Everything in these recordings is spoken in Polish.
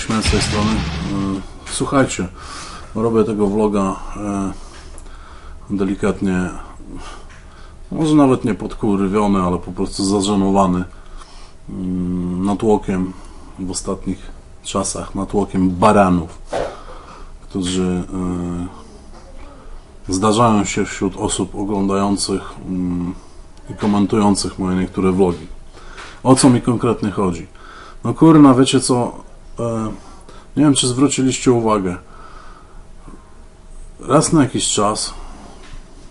Z tej strony. Słuchajcie, robię tego vloga e, delikatnie, może nawet nie podkurwiony, ale po prostu zażenowany mm, natłokiem w ostatnich czasach, natłokiem baranów, którzy e, zdarzają się wśród osób oglądających mm, i komentujących moje niektóre vlogi. O co mi konkretnie chodzi? No kurna, wiecie co? E, nie wiem, czy zwróciliście uwagę. Raz na jakiś czas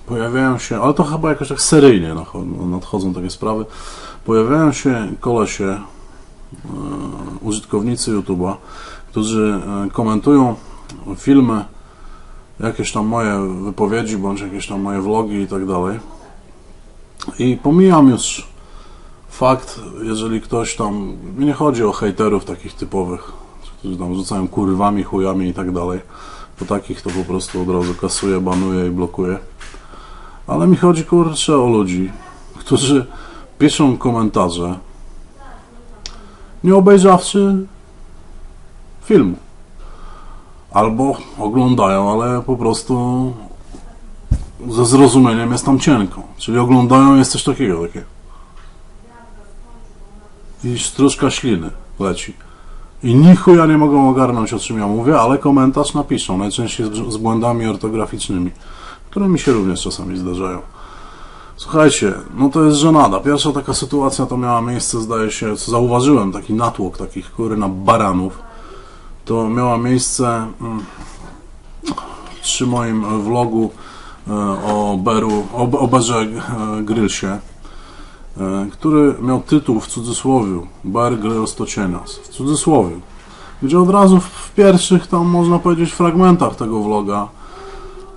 pojawiają się, ale to chyba jakoś tak seryjnie nadchodzą takie sprawy. Pojawiają się kolesie, e, użytkownicy YouTube'a, którzy e, komentują filmy, jakieś tam moje wypowiedzi, bądź jakieś tam moje vlogi i tak dalej. I pomijam już fakt, jeżeli ktoś tam, nie chodzi o hejterów takich typowych, którzy tam rzucają kurwami, chujami i tak dalej, bo takich to po prostu od razu kasuje, banuje i blokuje. Ale mi chodzi kurczę o ludzi, którzy piszą komentarze, nie obejrzawszy filmu. Albo oglądają, ale po prostu ze zrozumieniem jest tam cienko. Czyli oglądają jest coś takiego, takie. I stróżka śliny leci. I ni chuja nie mogą ogarnąć o czym ja mówię, ale komentarz napiszą, najczęściej z, błędami ortograficznymi, które mi się również czasami zdarzają. Słuchajcie, no to jest żenada. Pierwsza taka sytuacja to miała miejsce, zdaje się, co zauważyłem, taki natłok takich na baranów. To miała miejsce mm, przy moim vlogu e, o Beru, o, o Berze e, Grylsie, który miał tytuł w cudzysłowie to cienias, w cudzysłowie, gdzie od razu w, pierwszych tam można powiedzieć fragmentach tego vloga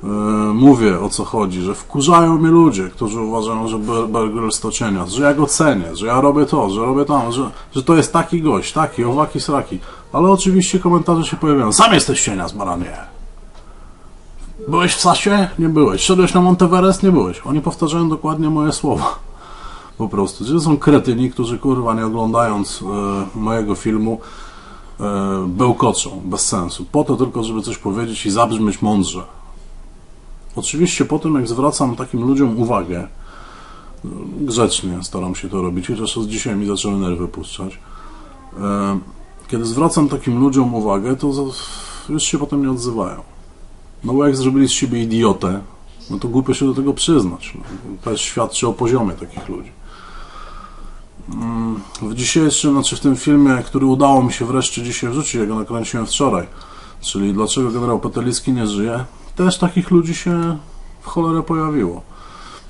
e, mówię o co chodzi, że wkurzają mnie ludzie, którzy uważają, że Bear, Bear Grylls to cienias, że ja go cenię, że ja robię to, że robię tam, że, że to jest taki gość, taki, owaki, sraki, ale oczywiście komentarze się pojawiają, sam jesteś cienias, baranie. Byłeś w Sasie? Nie byłeś. Szedłeś na Monteverest? Nie byłeś. Oni powtarzają dokładnie moje słowa. Po prostu. To są kretyni, którzy kurwa nie oglądając e, mojego filmu e, bełkoczą, bez sensu. Po to tylko, żeby coś powiedzieć i zabrzmieć mądrze. Oczywiście po tym, jak zwracam takim ludziom uwagę, grzecznie staram się to robić, chociaż od dzisiaj mi zaczęły nerwy puszczać. E, kiedy zwracam takim ludziom uwagę, to już się potem nie odzywają. No bo jak zrobili z siebie idiotę, no to głupio się do tego przyznać. No, to świadczy o poziomie takich ludzi. Mm, W dzisiejszym, znaczy w tym filmie, który udało mi się wreszcie dzisiaj wrzucić, ja go nakręciłem wczoraj, czyli dlaczego generał Petelicki nie żyje, też takich ludzi się w cholerę pojawiło.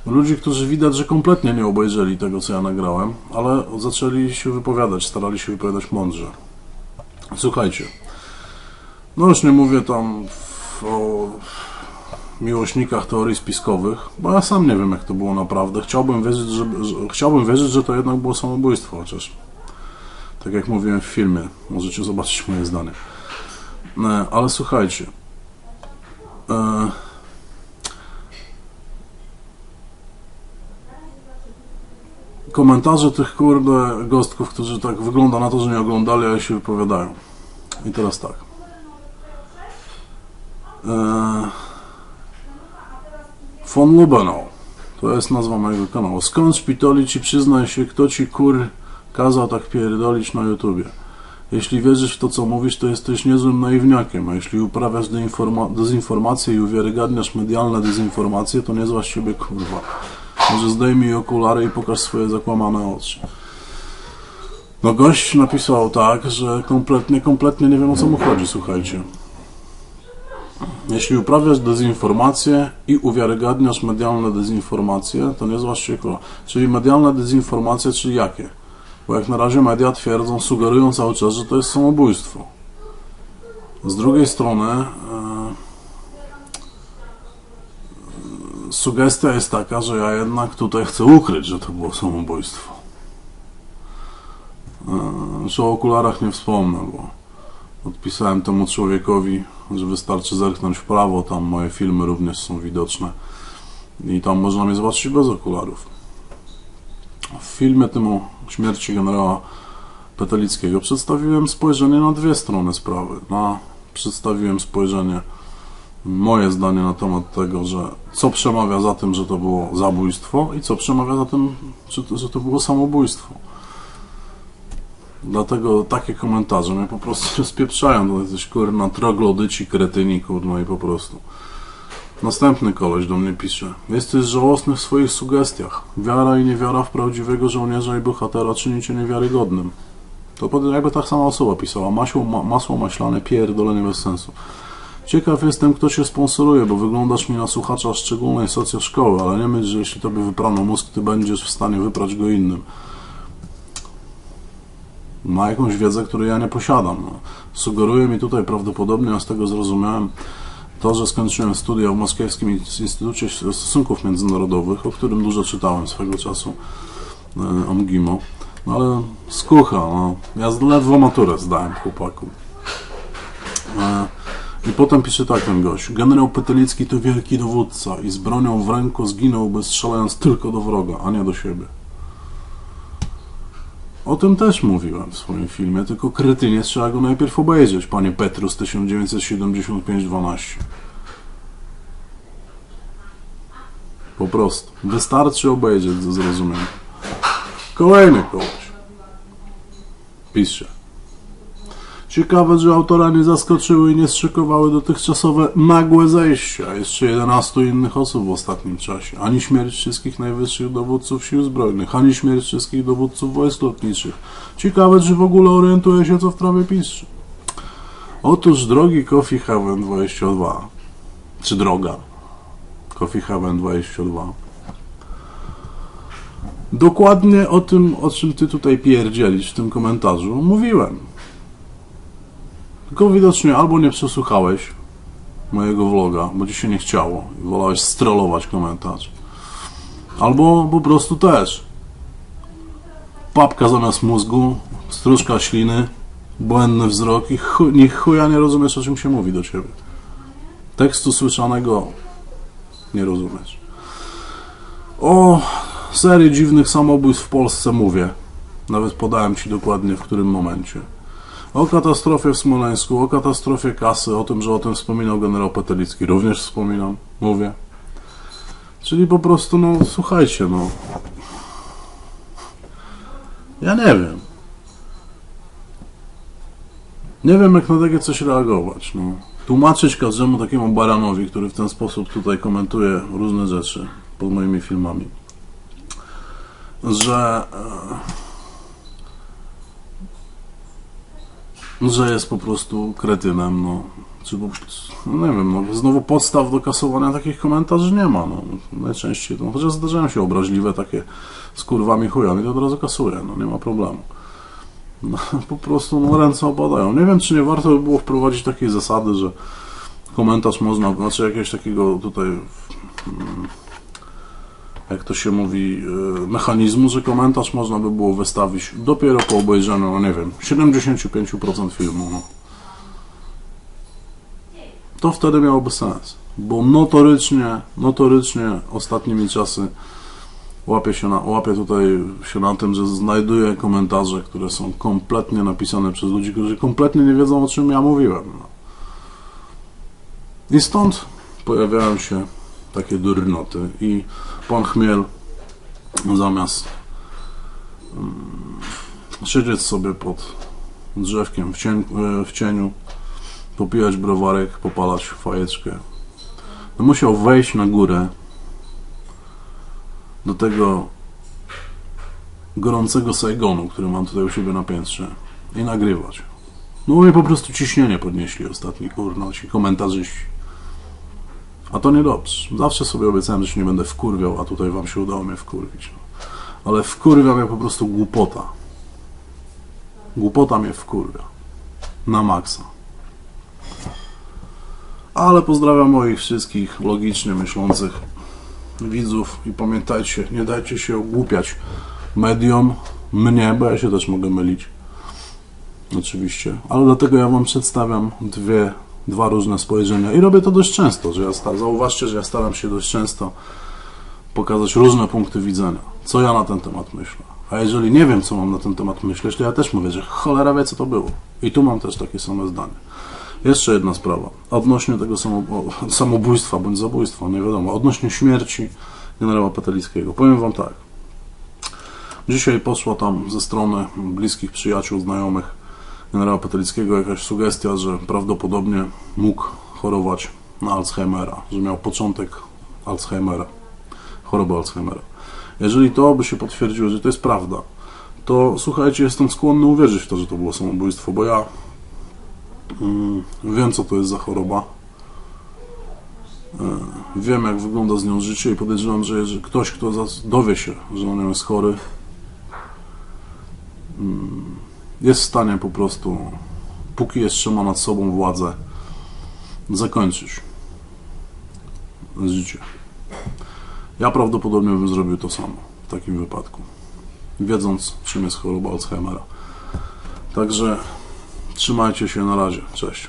Ludzi, którzy widać, że kompletnie nie obejrzeli tego, co ja nagrałem, ale zaczęli się wypowiadać, starali się wypowiadać mądrze. Słuchajcie, no już nie mówię tam o miłośnikach teorii spiskowych, bo ja sam nie wiem, jak to było naprawdę. Chciałbym wierzyć, że, chciałbym wierzyć, że to jednak było samobójstwo, chociaż tak jak mówiłem w filmie, możecie zobaczyć moje zdanie. E, Ale słuchajcie, e, komentarze tych kurde gostków, którzy tak wygląda na to, że nie oglądali, ale się wypowiadają. I teraz tak. Eee, von Lubenau. To jest nazwa mojego kanału. Skąd szpitoli ci przyznaj się, kto ci kur kazał tak pierdolić na YouTubie? Jeśli wierzysz w to, co mówisz, to jesteś niezłym naiwniakiem, a jeśli uprawiasz dezinformację i uwiarygadniasz medialne dezinformacje, to niezła z siebie kurwa. Może zdejmij okulary i pokaż swoje zakłamane oczy. No gość napisał tak, że kompletnie, kompletnie nie wiem o co mu chodzi, słuchajcie. Jeśli uprawiasz dezinformację i uwiarygadniasz medialne dezinformacje, to nie złaś. Czyli medialne dezinformacje, czyli jakie? Bo jak na razie media twierdzą, sugerują cały czas, że to jest samobójstwo. Z drugiej strony e, sugestia jest taka, że ja jednak tutaj chcę ukryć, że to było samobójstwo. E, Że o okularach nie wspomnę, bo odpisałem temu człowiekowi, że wystarczy zerknąć w prawo, tam moje filmy również są widoczne i tam można mnie zobaczyć bez okularów. W filmie tym o śmierci generała Petelickiego, przedstawiłem spojrzenie na dwie strony sprawy. Na, przedstawiłem spojrzenie, moje zdanie na temat tego, że co przemawia za tym, że to było zabójstwo i co przemawia za tym, że to, że to było samobójstwo. Dlatego takie komentarze mnie po prostu rozpieprzają. To jesteś kurna troglodyci, kretyni, kurno i po prostu. Następny koleś do mnie pisze. Jesteś żałosny w swoich sugestiach. Wiara i niewiara w prawdziwego żołnierza i bohatera czyni cię niewiarygodnym. To jakby tak sama osoba pisała. Masło, ma, masło maślane, pierdolenie bez sensu. Ciekaw jestem, kto cię sponsoruje, bo wyglądasz mi na słuchacza szczególnej socjoszkoły, ale nie myśl, że jeśli tobie wyprano mózg, ty będziesz w stanie wyprać go innym. Ma jakąś wiedzę, której ja nie posiadam. Sugeruje mi tutaj prawdopodobnie, a z tego zrozumiałem, to, że skończyłem studia w Moskiewskim Instytucie Stosunków Międzynarodowych, o którym dużo czytałem swego czasu, e, o MGIMO. No ale skucha, no. Ja ledwo maturę zdałem, chłopaku. E, I potem pisze tak ten gość. Generał Petelicki to wielki dowódca i z bronią w ręku zginąłby strzelając tylko do wroga, a nie do siebie. O tym też mówiłem w swoim filmie, tylko kretynie trzeba go najpierw obejrzeć, panie Petrus 1975-12. Po prostu. Wystarczy obejrzeć ze zrozumieniem. Kolejny koleś. Pisze. Ciekawe, że autora nie zaskoczyły i nie zszykowały dotychczasowe nagłe zejścia jeszcze 11 innych osób w ostatnim czasie. Ani śmierć wszystkich najwyższych dowódców sił zbrojnych, ani śmierć wszystkich dowódców wojsk lotniczych. Ciekawe, czy w ogóle orientuje się, co w prawie pisze. Otóż, drogi Coffee Haven 22, czy droga Coffee Haven 22, dokładnie o tym, o czym ty tutaj pierdzielisz w tym komentarzu, mówiłem. Tylko widocznie albo nie przesłuchałeś mojego vloga, bo ci się nie chciało i wolałeś strollować komentarz. Albo po prostu też. Papka zamiast mózgu, stróżka śliny, błędny wzrok i chuj, ni chuja nie rozumiesz, o czym się mówi do ciebie. Tekstu słyszanego nie rozumiesz. O serii dziwnych samobójstw w Polsce mówię. Nawet podałem ci dokładnie w którym momencie. O katastrofie w Smoleńsku, o katastrofie kasy, o tym, że o tym wspominał generał Petelicki. Również wspominam, mówię. Czyli po prostu, no słuchajcie, no. Ja nie wiem. Nie wiem, jak na takie coś reagować. No. Tłumaczyć każdemu takiemu baranowi, który w ten sposób tutaj komentuje różne rzeczy pod moimi filmami, że. Że jest po prostu kretynem, no. Czy po, no nie wiem, no, znowu podstaw do kasowania takich komentarzy nie ma, no. Najczęściej, no, chociaż zdarzają się obraźliwe takie z kurwami chujami, to od razu kasuję, no nie ma problemu. No, po prostu no, ręce opadają. Nie wiem, czy nie warto by było wprowadzić takiej zasady, że komentarz można, znaczy jakiegoś takiego tutaj, mm, jak to się mówi, e, mechanizmu, że komentarz można by było wystawić dopiero po obejrzeniu, no nie wiem, 75% filmu. No. To wtedy miałoby sens, bo notorycznie, notorycznie ostatnimi czasy łapię, się na, łapię tutaj się na tym, że znajduję komentarze, które są kompletnie napisane przez ludzi, którzy kompletnie nie wiedzą, o czym ja mówiłem. No. I stąd pojawiają się takie durnoty i pan Chmiel zamiast mm, siedzieć sobie pod drzewkiem w, e, w cieniu, popijać browarek, popalać fajeczkę, no musiał wejść na górę do tego gorącego Saigonu, który mam tutaj u siebie na piętrze i nagrywać. No mnie po prostu ciśnienie podnieśli ostatni kurno ci komentarzyści. A to niedobrze. Zawsze sobie obiecałem, że się nie będę wkurwiał, a tutaj wam się udało mnie wkurwić. Ale wkurwia mnie po prostu głupota. Głupota mnie wkurwia. Na maksa. Ale pozdrawiam moich wszystkich logicznie myślących widzów i pamiętajcie, nie dajcie się ogłupiać mediom, mnie, bo ja się też mogę mylić. Oczywiście. Ale dlatego ja wam przedstawiam dwie, dwa różne spojrzenia i robię to dość często, że ja sta- zauważcie, że ja staram się dość często pokazać różne punkty widzenia. Co ja na ten temat myślę. A jeżeli nie wiem, co mam na ten temat myśleć, to ja też mówię, że cholera wie, co to było. I tu mam też takie same zdanie. Jeszcze jedna sprawa. Odnośnie tego samobójstwa bądź zabójstwa, nie wiadomo. Odnośnie śmierci generała Patelickiego. Powiem wam tak. Dzisiaj poszła tam ze strony bliskich przyjaciół, znajomych generała Patelickiego jakaś sugestia, że prawdopodobnie mógł chorować na Alzheimera, że miał początek Alzheimera, choroby Alzheimera. Jeżeli to by się potwierdziło, że to jest prawda, to słuchajcie, jestem skłonny uwierzyć w to, że to było samobójstwo, bo ja mm, wiem, co to jest za choroba. E, Wiem, jak wygląda z nią życie i podejrzewam, że ktoś, kto dowie się, że on jest chory, mm, jest w stanie po prostu, póki jeszcze ma nad sobą władzę, zakończyć życie. Ja prawdopodobnie bym zrobił to samo w takim wypadku, wiedząc, czym jest choroba Alzheimera. Także trzymajcie się na razie. Cześć.